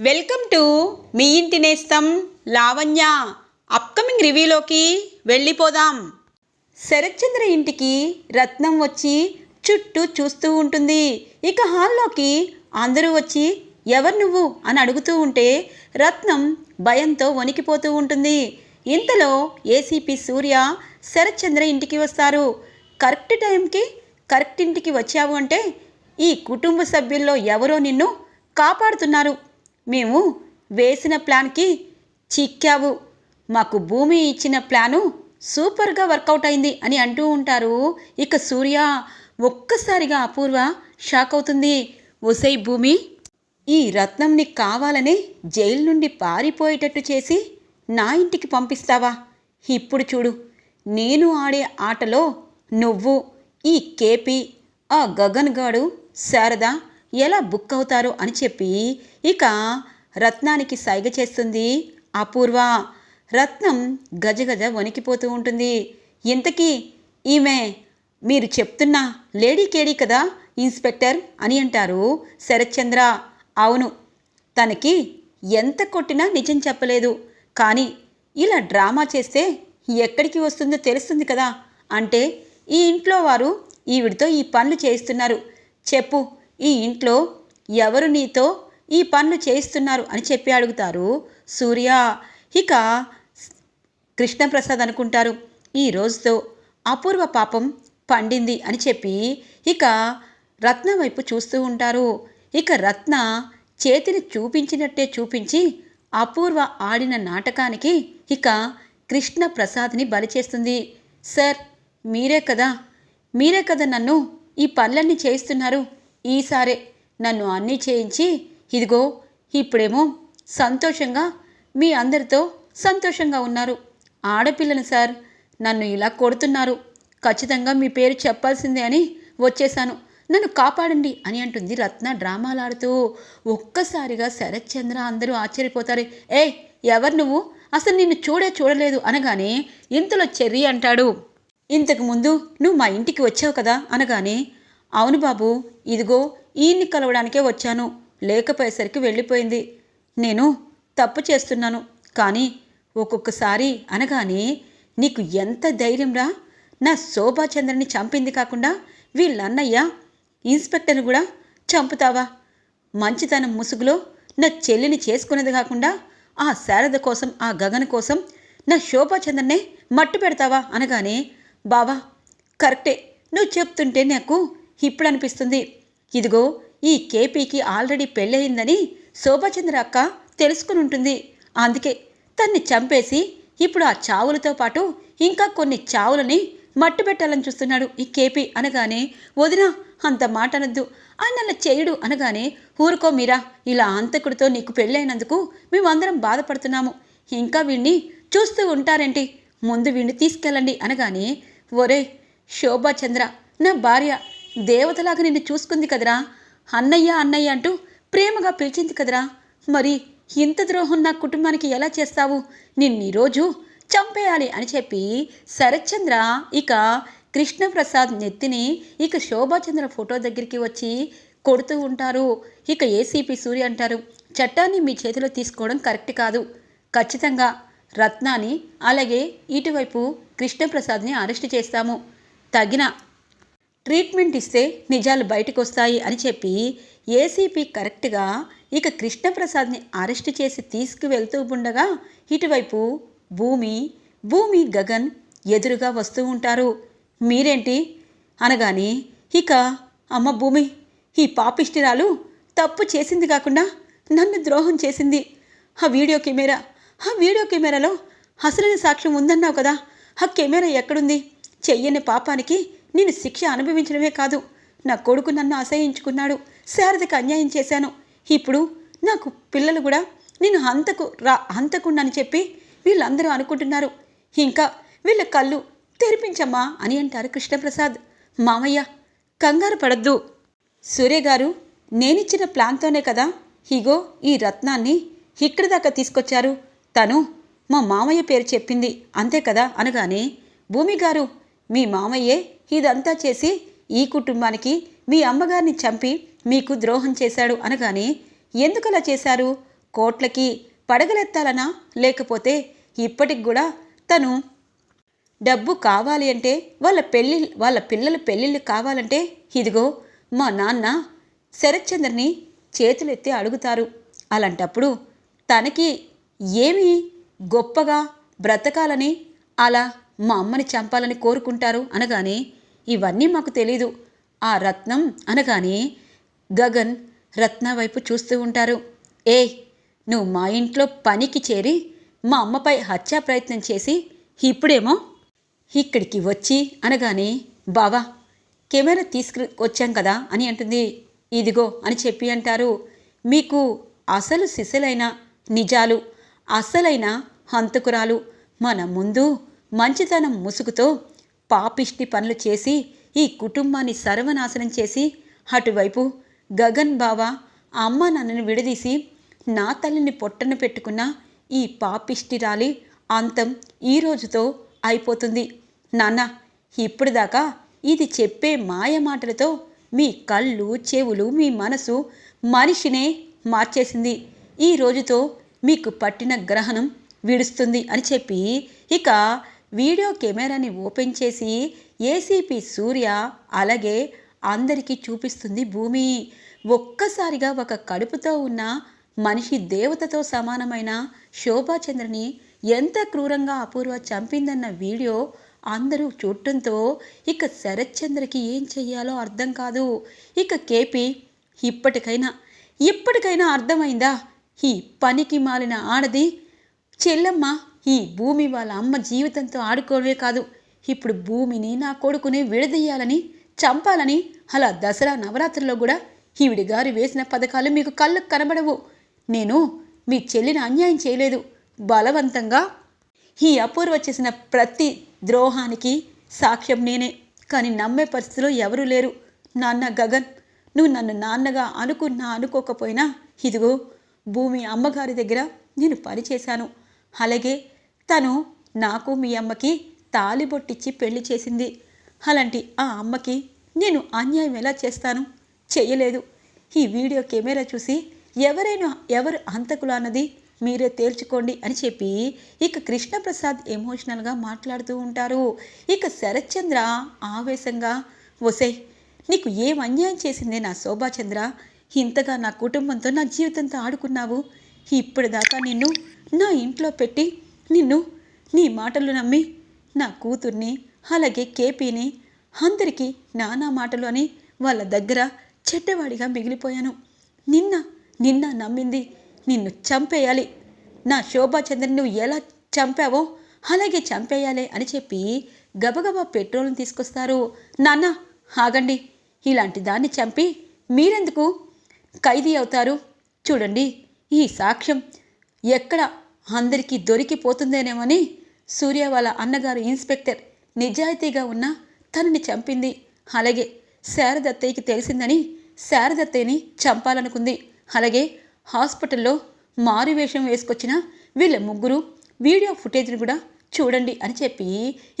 Welcome to me ఇంటి నేస్తం Lavanya. Upcoming రివ్యూలోకి వెళ్ళిపోదాం. శరత్చంద్ర ఇంటికి రత్నం వచ్చి చుట్టూ చూస్తూ ఉంటుంది. ఇక హాల్లోకి అందరూ వచ్చి ఎవరు నువ్వు? అని అడుగుతూ ఉంటే రత్నం భయంతో వణికిపోతూ ఉంటుంది. ఇంతలో ఏసీపీ సూర్య శరత్చంద్ర ఇంటికి వస్తారు. కరెక్ట్ టైంకి కరెక్ట్ ఇంటికి వచ్చావు అంటే ఈ కుటుంబ సభ్యుల్లో ఎవరో నిన్ను కాపాడుతున్నారు. మేము వేసిన ప్లాన్కి చిక్కావు. మాకు భూమి ఇచ్చిన ప్లాను సూపర్గా వర్కౌట్ అయింది అని అంటూ ఉంటారు. ఇక సూర్య ఒక్కసారిగా అపూర్వ షాక్ అవుతుంది. ఒసై భూమి ఈ రత్నంని కావాలని జైలు నుండి పారిపోయేటట్టు చేసి నా ఇంటికి పంపిస్తావా? ఇప్పుడు చూడు నేను ఆడే ఆటలో నువ్వు ఈ కేపీ ఆ గగన్ గాడు శారదా ఎలా బుక్ అవుతారు అని చెప్పి ఇక రత్నానికి సైగ చేస్తుంది అపూర్వ. రత్నం గజగజ వణికిపోతూ ఉంటుంది. ఇంతకీ ఈమె మీరు చెప్తున్న లేడీ కేడీ కదా ఇన్స్పెక్టర్ అని అంటారు శరత్చంద్ర. అవును తనకి ఎంత కొట్టినా నిజం చెప్పలేదు. కానీ ఇలా డ్రామా చేస్తే ఎక్కడికి వస్తుందో తెలుస్తుంది కదా. అంటే ఈ ఇంట్లో వారు ఈవిడితో ఈ పనులు చేయిస్తున్నారు. చెప్పు ఈ ఇంట్లో ఎవరు నీతో ఈ పనులు చేయిస్తున్నారు అని చెప్పి అడుగుతారు సూర్య. ఇక కృష్ణప్రసాద్ అనుకుంటారు ఈ రోజుతో అపూర్వ పాపం పండింది అని చెప్పి ఇక రత్న వైపు చూస్తూ ఉంటారు. ఇక రత్న చేతిని చూపించినట్టే చూపించి అపూర్వ ఆడిన నాటకానికి ఇక కృష్ణ ప్రసాద్ని బలి చేస్తుంది. సార్ మీరే కదా మీరే కదా నన్ను ఈ పనులన్నీ చేయిస్తున్నారు. ఈసారే నన్ను అన్నీ చేయించి ఇదిగో ఇప్పుడేమో సంతోషంగా మీ అందరితో సంతోషంగా ఉన్నారు. ఆడపిల్లను సార్ నన్ను ఇలా కొడుతున్నారు. ఖచ్చితంగా మీ పేరు చెప్పాల్సిందే అని వచ్చేశాను. నన్ను కాపాడండి అని అంటుంది రత్న డ్రామాలాడుతూ. ఒక్కసారిగా శరత్చంద్ర అందరూ ఆశ్చర్యపోతారు. ఏ ఎవరు నువ్వు? అసలు నిన్ను చూడే చూడలేదు అనగానే ఇంతలో చెర్రీ అంటాడు. ఇంతకు ముందు నువ్వు మా ఇంటికి వచ్చావు కదా అనగానే అవును బాబు ఇదిగో ఈయన్ని కలవడానికే వచ్చాను. లేకపోయేసరికి వెళ్ళిపోయింది. నేను తప్పు చేస్తున్నాను. కానీ ఒక్కొక్కసారి అనగానే నీకు ఎంత ధైర్యంరా? నా శోభాచంద్రని చంపింది కాకుండా వీళ్ళన్నయ్య ఇన్స్పెక్టర్ని కూడా చంపుతావా? మంచితనం ముసుగులో నా చెల్లిని చేసుకునేది కాకుండా ఆ శారద కోసం ఆ గగన్ కోసం నా శోభాచంద్రనే మట్టు పెడతావా అనగానే బావా కరెక్టే. నువ్వు చెప్తుంటే నాకు ఇప్పుడు అనిపిస్తుంది ఇదిగో ఈ కేపీకి ఆల్రెడీ పెళ్ళయిందని శోభాచంద్ర అక్క తెలుసుకుని ఉంటుంది అందుకే తన్ని చంపేసి ఇప్పుడు ఆ చావులతో పాటు ఇంకా కొన్ని చావులని మట్టు పెట్టాలని చూస్తున్నాడు ఈ కేపీ అనగానే వదిన అంత మాట అనద్దు ఆయన చేయుడు అనగానే ఊరుకో మీరా ఇలా అంతకుడితో నీకు పెళ్ళైనందుకు మేమందరం బాధపడుతున్నాము. ఇంకా వీణ్ణి చూస్తూ ఉంటారేంటి? ముందు వీణ్ణి తీసుకెళ్ళండి. అనగానే ఒరే శోభాచంద్ర నా భార్య దేవతలాగా నిన్ను చూసుకుంది కదరా? అన్నయ్య అన్నయ్య అంటూ ప్రేమగా పిలిచింది కదరా? మరి ఇంత ద్రోహం నా కుటుంబానికి ఎలా చేస్తావు? నిన్ను ఈరోజు చంపేయాలి అని చెప్పి శరత్చంద్ర ఇక కృష్ణప్రసాద్ నెత్తిని ఇక శోభాచంద్ర ఫోటో దగ్గరికి వచ్చి కొడుతూ ఉంటారు. ఇక ఏసీపీ సూర్య అంటారు చట్టాన్ని మీ చేతిలో తీసుకోవడం కరెక్ట్ కాదు. ఖచ్చితంగా రత్నాని అలాగే ఇటువైపు కృష్ణప్రసాద్ని అరెస్ట్ చేస్తాము. తగిన ట్రీట్మెంట్ ఇస్తే నిజాలు బయటకు వస్తాయి అని చెప్పి ఏసీపీ కరెక్ట్గా ఇక కృష్ణప్రసాద్ని అరెస్ట్ చేసి తీసుకువెళ్తూ ఉండగా ఇటువైపు భూమి భూమి గగన్ ఎదురుగా వస్తూ ఉంటారు. మీరేంటి? అనగానే ఇక అమ్మ భూమి ఈ పాపిష్టిరాలు తప్పు చేసింది కాకుండా నన్ను ద్రోహం చేసింది. ఆ వీడియో కెమెరా ఆ వీడియో కెమెరాలో అసలైన సాక్ష్యం ఉందన్నావు కదా. ఆ కెమెరా ఎక్కడుంది? చెయ్యని పాపానికి నేను శిక్ష అనుభవించడమే కాదు. నా కొడుకు నన్ను అసహించుకున్నాడు. శారదకు అన్యాయం చేశాను. ఇప్పుడు నాకు పిల్లలు కూడా నేను హంతకు రా హంతకుండని చెప్పి వీళ్ళందరూ అనుకుంటున్నారు. ఇంకా వీళ్ళ కళ్ళు తెరిపించమ్మా అని అంటారు కృష్ణప్రసాద్. మామయ్య కంగారు పడద్దు. సూర్య గారు నేనిచ్చిన ప్లాన్తోనే కదా ఇగో ఈ రత్నాన్ని ఇక్కడి దాకా తీసుకొచ్చారు. తను మా మామయ్య పేరు చెప్పింది. అంతే కదా అనగానే భూమి గారు మీ మామయ్యే ఇదంతా చేసి ఈ కుటుంబానికి మీ అమ్మగారిని చంపి మీకు ద్రోహం చేశాడు అనగానే ఎందుకలా చేశారు? కోట్లకి పడగలెత్తాలనా? లేకపోతే ఇప్పటికి కూడా తను డబ్బు కావాలి అంటే వాళ్ళ పెళ్ళి వాళ్ళ పిల్లల పెళ్ళిళ్ళు కావాలంటే ఇదిగో మా నాన్న శరత్చంద్రని చేతులెత్తి అడుగుతారు. అలాంటప్పుడు తనకి ఏమి గొప్పగా బ్రతకాలని అలా మా అమ్మని చంపాలని కోరుకుంటారు అనగానే ఇవన్నీ మాకు తెలీదు. ఆ రత్నం అనగానే గగన్ రత్న వైపు చూస్తూ ఉంటారు. ఏ నువ్వు మా ఇంట్లో పనికి చేరి మా అమ్మపై హత్యా ప్రయత్నం చేసి ఇప్పుడేమో ఇక్కడికి వచ్చి అనగానే బావా కెమెరా తీసుకు వచ్చాం కదా అని అంటుంది. ఇదిగో అని చెప్పి అంటారు. మీకు అసలు సిసలైన నిజాలు అసలైన హంతకురాలు మన ముందు మంచితనం ముసుగుతో పాపిష్టి పనులు చేసి ఈ కుటుంబాన్ని సర్వనాశనం చేసి అటువైపు గగన్ బావ అమ్మ నన్నను విడదీసి నా తల్లిని పొట్టన పెట్టుకున్న ఈ పాపిష్టి రాలి అంతం ఈ రోజుతో అయిపోతుంది. నాన్న ఇప్పుడు దాకా ఇది చెప్పే మాయ మాటలతో మీ కళ్ళు చెవులు మీ మనసు మనిషినే మార్చేసింది. ఈ రోజుతో మీకు పట్టిన గ్రహణం విడుస్తుంది అని చెప్పి ఇక వీడియో కెమెరాని ఓపెన్ చేసి ఏసీపీ సూర్య అలాగే అందరికీ చూపిస్తుంది భూమి. ఒక్కసారిగా ఒక కడుపుతో ఉన్న మనిషి దేవతతో సమానమైన శోభాచంద్రని ఎంత క్రూరంగా అపూర్వ చంపిందన్న వీడియో అందరూ చూడటంతో ఇక శరత్చంద్రకి ఏం చెయ్యాలో అర్థం కాదు. ఇక కేపీ ఇప్పటికైనా ఇప్పటికైనా అర్థమైందా? ఈ పనికి మాలిన ఆడది చెల్లమ్మ ఈ భూమి వాళ్ళ అమ్మ జీవితంతో ఆడుకోవడమే కాదు. ఇప్పుడు భూమిని నా కొడుకుని విడదీయాలని చంపాలని అలా దసరా నవరాత్రిలో కూడా ఈవిడి గారు వేసిన పథకాలు మీకు కళ్ళకు కనబడవు. నేను మీ చెల్లిని అన్యాయం చేయలేదు. బలవంతంగా ఈ అపూర్వ చేసిన ప్రతి ద్రోహానికి సాక్ష్యం నేనే. కానీ నమ్మే పరిస్థితిలో ఎవరూ లేరు. నాన్న గగన్ నువ్వు నన్ను నాన్నగా అనుకున్నా అనుకోకపోయినా ఇదిగో భూమి అమ్మగారి దగ్గర నేను పనిచేశాను అలాగే తను నాకు మీ అమ్మకి తాలిబొట్టిచ్చి పెళ్ళి చేసింది. అలాంటి ఆ అమ్మకి నేను అన్యాయం ఎలా చేస్తాను? చెయ్యలేదు. ఈ వీడియో కెమెరా చూసి ఎవరైనా ఎవరు హంతకులు అన్నది మీరే తేల్చుకోండి అని చెప్పి ఇక కృష్ణప్రసాద్ ఎమోషనల్గా మాట్లాడుతూ ఉంటారు. ఇక శరత్చంద్ర ఆవేశంగా ఒసై నీకు ఏం అన్యాయం చేసిందే నా శోభాచంద్ర? ఇంతగా నా కుటుంబంతో నా జీవితంతో ఆడుకున్నావు. ఇప్పటిదాకా నిన్ను నా ఇంట్లో పెట్టి నిన్ను నీ మాటలు నమ్మి నా కూతుర్ని అలాగే కేపీని అందరికీ నానా మాటలు అని వాళ్ళ దగ్గర చెడ్డవాడిగా మిగిలిపోయాను. నిన్న నిన్న నమ్మింది నిన్ను చంపేయాలి. నా శోభాచంద్రని నువ్వు ఎలా చంపావో అలాగే చంపేయాలి అని చెప్పి గబగబా పెట్రోల్ని తీసుకొస్తారు. నాన్న ఆగండి. ఇలాంటి దాన్ని చంపి మీరెందుకు ఖైదీ అవుతారు? చూడండి ఈ సాక్ష్యం ఎక్కడ అందరికీ దొరికిపోతుందేనేమని సూర్య వాళ్ళ అన్నగారు ఇన్స్పెక్టర్ నిజాయితీగా ఉన్న తనని చంపింది. అలాగే శారదత్తయ్యకి తెలిసిందని శారదత్తయ్యని చంపాలనుకుంది. అలాగే హాస్పిటల్లో మారువేషం వేసుకొచ్చిన వీళ్ళ ముగ్గురు వీడియో ఫుటేజ్ని కూడా చూడండి అని చెప్పి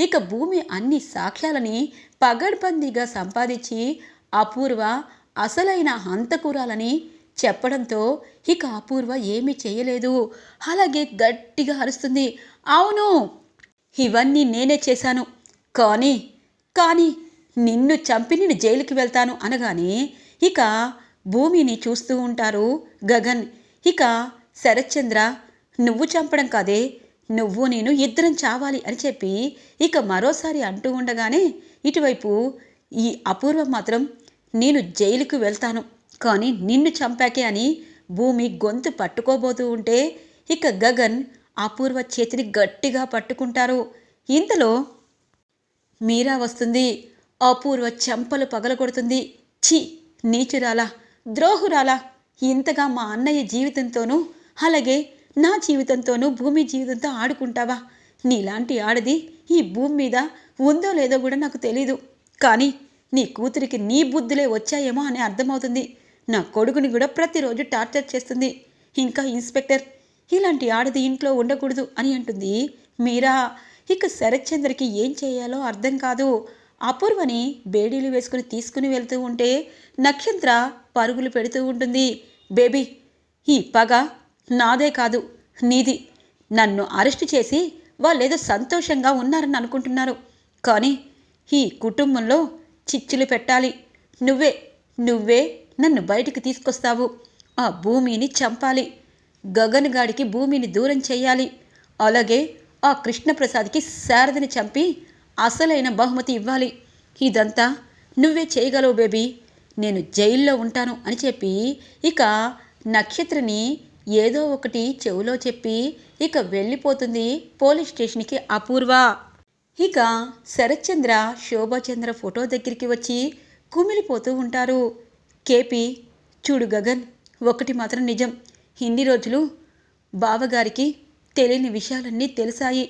ఇక భూమి అన్ని సాక్ష్యాలని పగడ్బందీగా సంపాదించి అపూర్వ అసలైన హంతకూరాలని చెప్పడంతో ఇక అపూర్వ ఏమీ చేయలేదు. అలాగే గట్టిగా అరుస్తుంది. అవును ఇవన్నీ నేనే చేశాను. కానీ కానీ నిన్ను చంపి నేను జైలుకి వెళ్తాను అనగానే ఇక భూమిని చూస్తూ ఉంటారు గగన్. ఇక శరత్చంద్ర నువ్వు చంపడం కాదే నువ్వు నేను ఇద్దరం చావాలి అని చెప్పి ఇక మరోసారి అంటూ ఉండగానే ఇటువైపు ఈ అపూర్వం మాత్రం నేను జైలుకు వెళ్తాను. కానీ నిన్ను చంపాకే అని భూమి గొంతు పట్టుకోబోతూ ఉంటే ఇక గగన్ అపూర్వ చేతిని గట్టిగా పట్టుకుంటారు. ఇంతలో మీరా వస్తుంది. అపూర్వ చెంపలు పగలగొడుతుంది. ఛీ నీచురాలా ద్రోహురాలా ఇంతగా మా అన్నయ్య జీవితంతోనూ అలాగే నా జీవితంతోనూ భూమి జీవితంతో ఆడుకుంటావా? నీలాంటి ఆడది ఈ భూమి మీద ఉందో లేదో కూడా నాకు తెలీదు. కానీ నీ కూతురికి నీ బుద్ధులే వచ్చాయేమో అని అర్థమవుతుంది. నా కొడుకుని కూడా ప్రతిరోజు టార్చర్ చేస్తుంది. ఇంకా ఇన్స్పెక్టర్ ఇలాంటి ఆడది ఇంట్లో ఉండకూడదు అని అంటుంది. మీరా ఇక శరత్చంద్రకి ఏం చేయాలో అర్థం కాదు. అపూర్వని బేడీలు వేసుకుని తీసుకుని వెళ్తూ ఉంటే నక్షత్ర పరుగులు పెడుతూ ఉంటుంది. బేబీ ఈ పగ నాదే కాదు నీది. నన్ను అరెస్ట్ చేసి వాళ్ళేదో సంతోషంగా ఉన్నారని అనుకుంటున్నారు. కానీ ఈ కుటుంబంలో చిచ్చులు పెట్టాలి. నువ్వే నువ్వే నన్ను బయటికి తీసుకొస్తావు. ఆ భూమిని చంపాలి. గగన్ గాడికి భూమిని దూరం చేయాలి అలాగే ఆ కృష్ణప్రసాద్కి శారదని చంపి అసలైన బహుమతి ఇవ్వాలి. ఇదంతా నువ్వే చేయగలవు బేబీ. నేను జైల్లో ఉంటాను అని చెప్పి ఇక నక్షత్రని ఏదో ఒకటి చెవులో చెప్పి ఇక వెళ్ళిపోతుంది పోలీస్ స్టేషన్కి అపూర్వ. ఇక శరత్చంద్ర శోభాచంద్ర ఫోటో దగ్గరికి వచ్చి కుమిలిపోతూ ఉంటారు. కేపీ చూడు గగన్ ఒకటి మాత్రం నిజం. ఇన్ని రోజులు బావగారికి తెలియని విషయాలన్నీ తెలిసాయి.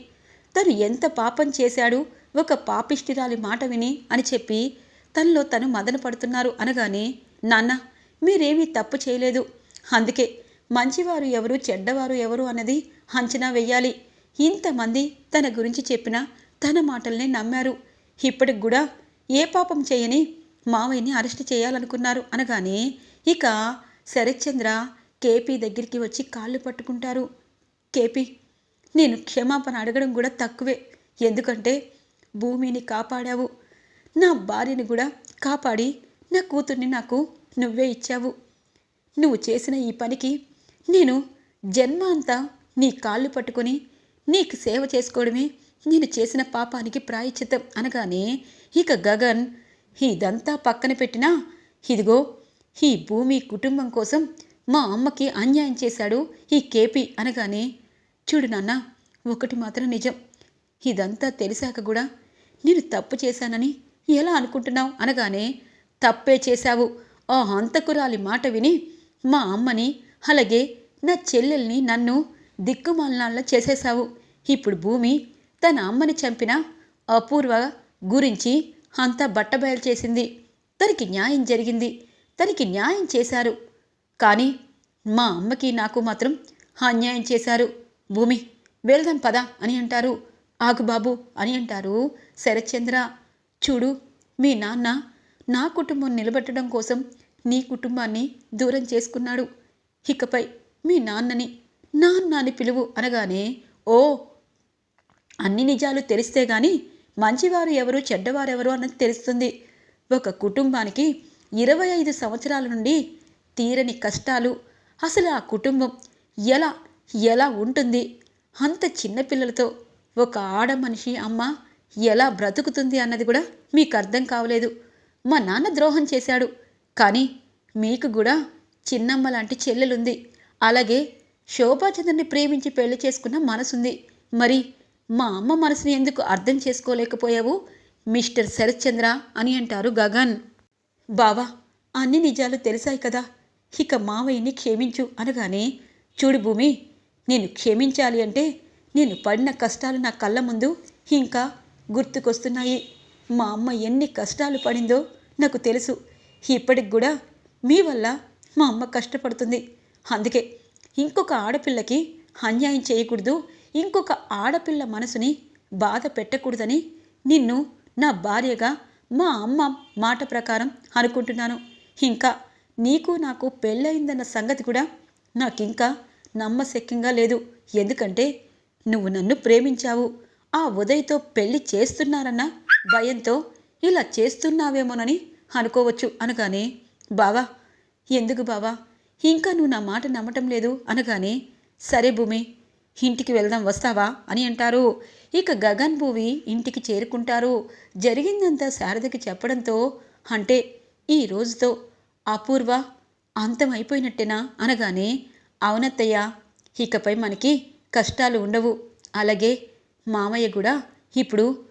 తను ఎంత పాపం చేశాడు ఒక పాపిష్టిరాలి మాట విని అని చెప్పి తనలో తను మదన పడుతున్నారు అనగానే నాన్న మీరేమీ తప్పు చేయలేదు. అందుకే మంచివారు ఎవరు చెడ్డవారు ఎవరు అన్నది అంచనా వెయ్యాలి. ఇంతమంది తన గురించి చెప్పినా తన మాటల్నే నమ్మారు. ఇప్పటికి కూడా ఏ పాపం చేయని మావయ్యని అరెస్ట్ చేయాలనుకున్నారు అనగానే ఇక శరత్చంద్ర కేపీ దగ్గరికి వచ్చి కాళ్ళు పట్టుకుంటారు. కేపీ నేను క్షమాపణ అడగడం కూడా తక్కువే. ఎందుకంటే భూమిని కాపాడావు. నా భార్యని కూడా కాపాడి నా కూతుర్ని నాకు నువ్వే ఇచ్చావు. నువ్వు చేసిన ఈ పనికి నేను జన్మ అంతా నీ కాళ్ళు పట్టుకొని నీకు సేవ చేసుకోవడమే నేను చేసిన పాపానికి ప్రాయశ్చిత్తం అనగానే ఇక గగన్ ఇదంతా పక్కన పెట్టినా ఇదిగో ఈ భూమి కుటుంబం కోసం మా అమ్మకి అన్యాయం చేశాడు ఈ కేపీ అనగానే చూడు నాన్న ఒకటి మాత్రం నిజం. ఇదంతా తెలిసాక కూడా నేను తప్పు చేశానని ఎలా అనుకుంటున్నావు అనగానే తప్పే చేశావు. ఆ హంతకురాలి మాట విని మా అమ్మని అలాగే నా చెల్లెల్ని నన్ను దిక్కుమాలనాల్లో చేసేశావు. ఇప్పుడు భూమి తన అమ్మని చంపిన అపూర్వ గురించి అంతా బట్టబయలు చేసింది. తనకి న్యాయం జరిగింది. తనకి న్యాయం చేశారు. కానీ మా అమ్మకి నాకు మాత్రం అన్యాయం చేశారు. భూమి వెళ్దాం పదా అని అంటారు. ఆగుబాబు అని అంటారు శరత్చంద్ర. చూడు మీ నాన్న నా కుటుంబం నిలబెట్టడం కోసం నీ కుటుంబాన్ని దూరం చేసుకున్నాడు. ఇకపై మీ నాన్నని నాన్న అని పిలువు అనగానే ఓ! అన్ని నిజాలు తెలిస్తే గాని మంచివారు ఎవరు చెడ్డవారెవరు అన్నది తెలుస్తుంది. ఒక కుటుంబానికి ఇరవై ఐదు సంవత్సరాల నుండి తీరని కష్టాలు. అసలు ఆ కుటుంబం ఎలా ఎలా ఉంటుంది? అంత చిన్నపిల్లలతో ఒక ఆడ మనిషి అమ్మ ఎలా బ్రతుకుతుంది అన్నది కూడా మీకు అర్థం కావలేదు. మా నాన్న ద్రోహం చేశాడు. కానీ మీకు కూడా చిన్నమ్మ లాంటి చెల్లెలుంది. అలాగే శోభాచంద్రుని ప్రేమించి పెళ్ళి చేసుకున్న మనసుంది. మరి మా అమ్మ మనసుని ఎందుకు అర్థం చేసుకోలేకపోయావు? మిస్టర్ శరత్చంద్ర అని అంటారు గగన్. బావా అన్ని నిజాలు తెలిసాయి కదా. ఇక మావయ్యని క్షమించు అనగానే చూడు భూమి నేను క్షమించాలి అంటే నేను పడిన కష్టాలు నా కళ్ళ ముందు ఇంకా గుర్తుకొస్తున్నాయి. మా అమ్మ ఎన్ని కష్టాలు పడిందో నాకు తెలుసు. ఇప్పటికి కూడా మీ వల్ల మా అమ్మ కష్టపడుతుంది. అందుకే ఇంకొక ఆడపిల్లకి అన్యాయం చేయకూడదు. ఇంకొక ఆడపిల్ల మనసుని బాధ పెట్టకూడదని నిన్ను నా భార్యగా మా అమ్మ మాట ప్రకారం అనుకుంటున్నాను. ఇంకా నీకు నాకు పెళ్ళయిందన్న సంగతి కూడా నాకింకా నమ్మశక్యంగా లేదు. ఎందుకంటే నువ్వు నన్ను ప్రేమించావు. ఆ ఉదయ్తో పెళ్ళి చేస్తున్నారన్న భయంతో ఇలా చేస్తున్నావేమోనని అనుకోవచ్చు అనగానే బావా ఎందుకు బావా? ఇంకా నువ్వు నా మాట నమ్మటం లేదు. అనగానే సరే భూమి ఇంటికి వెళ్దాం వస్తావా? అని అంటారు. ఇక గగన్ భూవి ఇంటికి చేరుకుంటారు. జరిగిందంతా శారదకి చెప్పడంతో అంటే ఈ రోజుతో అపూర్వ అంతమైపోయినట్టేనా అనగానే అవునత్తయ్య ఇకపై మనకి కష్టాలు ఉండవు. అలాగే మామయ్య కూడా ఇప్పుడు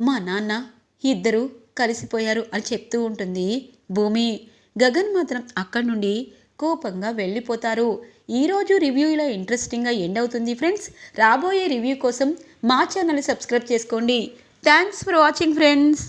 మా నాన్న ఇద్దరు కలిసిపోయారు అని చెప్తూ ఉంటుంది భూమి. గగన్ మాత్రం అక్కడి నుండి కోపంగా వెళ్ళిపోతారు. ఈరోజు రివ్యూ ఇలా ఇంట్రెస్టింగ్గా ఎండ్ అవుతుంది ఫ్రెండ్స్ రాబోయే రివ్యూ కోసం మా ఛానల్ సబ్స్క్రైబ్ చేసుకోండి. Thanks for watching friends